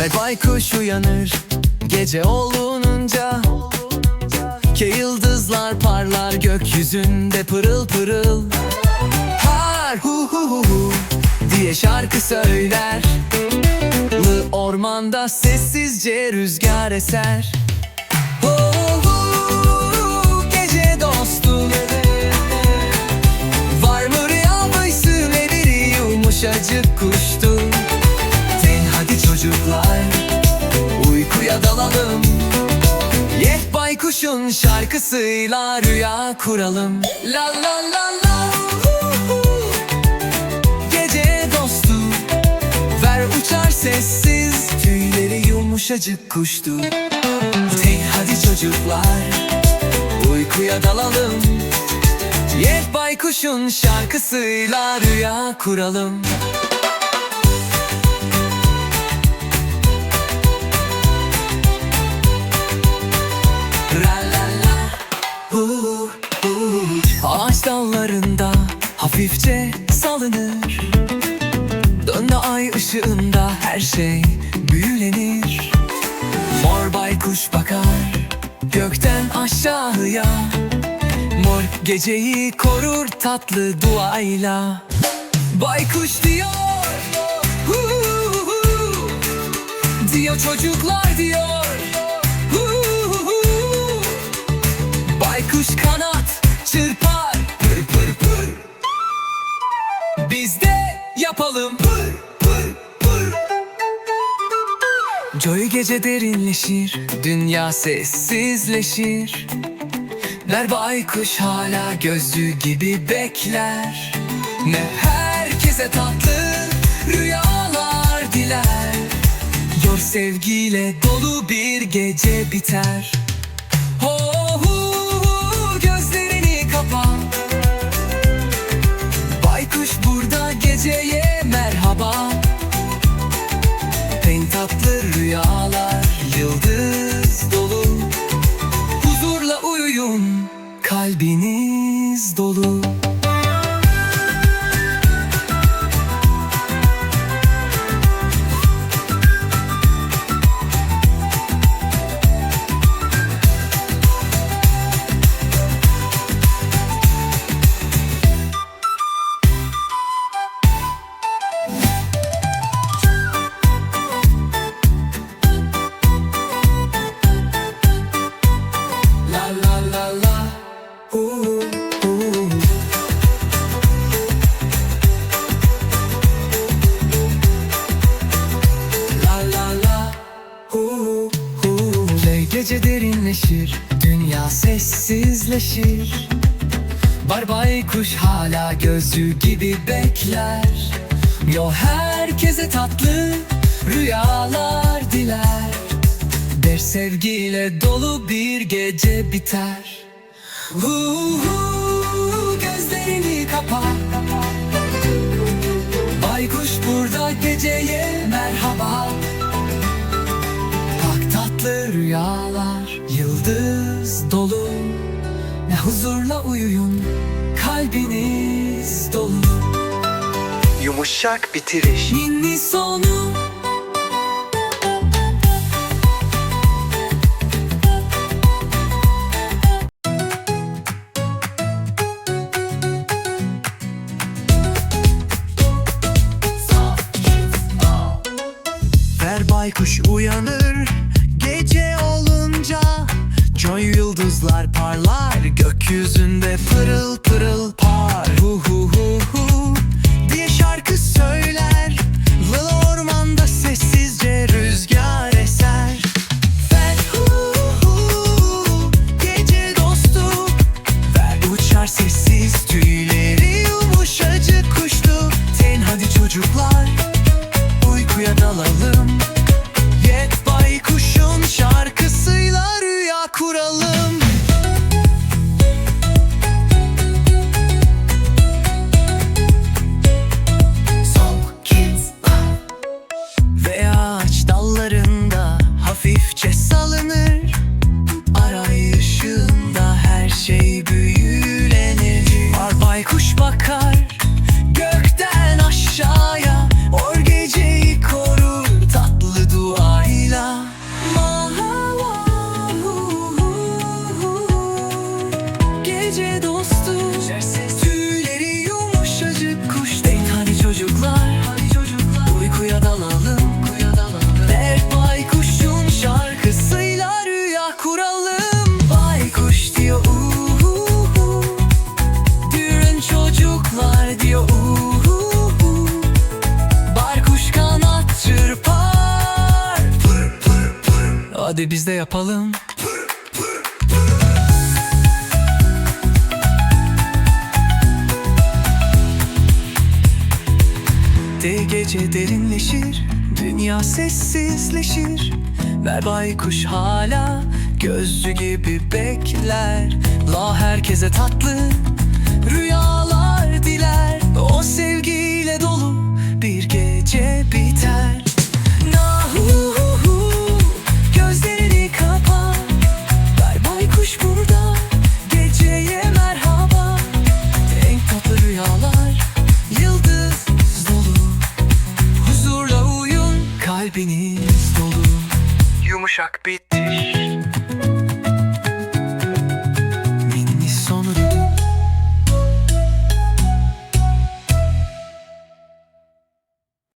Ve baykuş uyanır gece olununca Ke yıldızlar parlar gökyüzünde pırıl pırıl. Har hu hu hu hu diye şarkı söyler. Lı ormanda sessizce rüzgar eser. Var mı yumuşacık kuştu şarkısıyla rüya kuralım. La la la la. Gece dostu Ver uçar sessiz. Tüyleri yumuşacık kuştu. Hey hadi çocuklar Uykuya dalalım. Yeh baykuşun şarkısıyla rüya kuralım hafifçe salınır. Dönme ay ışığında her şey büyülenir. Mor baykuş bakar gökten aşağıya. Mor geceyi korur tatlı duayla. Baykuş diyor hu hu hu. Diyor çocuklar diyor hu hu hu. Baykuş kanat çırpar yapalım? Joy gece derinleşir Dünya sessizleşir. Ner baykuş hala gözlü gibi bekler. Ne herkese tatlı rüyalar diler. Yor sevgiyle dolu bir gece biter kalbiniz dolu Var baykuş hala gözü gibi bekler. Yo herkese tatlı rüyalar diler. Der sevgiyle dolu bir gece biter. Hu hu gözlerini kapa. Baykuş burada geceye merhaba. Bak tatlı rüyalar yıldız dolu Ne huzurla uyuyun kalbiniz dolu. Yumuşak bitiriş. Ninni sonu. Ver baykuş uyanır Gökyüzünde pırıl pırıl love. Yapalım. De gece derinleşir Dünya sessizleşir. Ver baykuş hala Gözcü gibi bekler. La herkese tatlı yumuşak bitiş.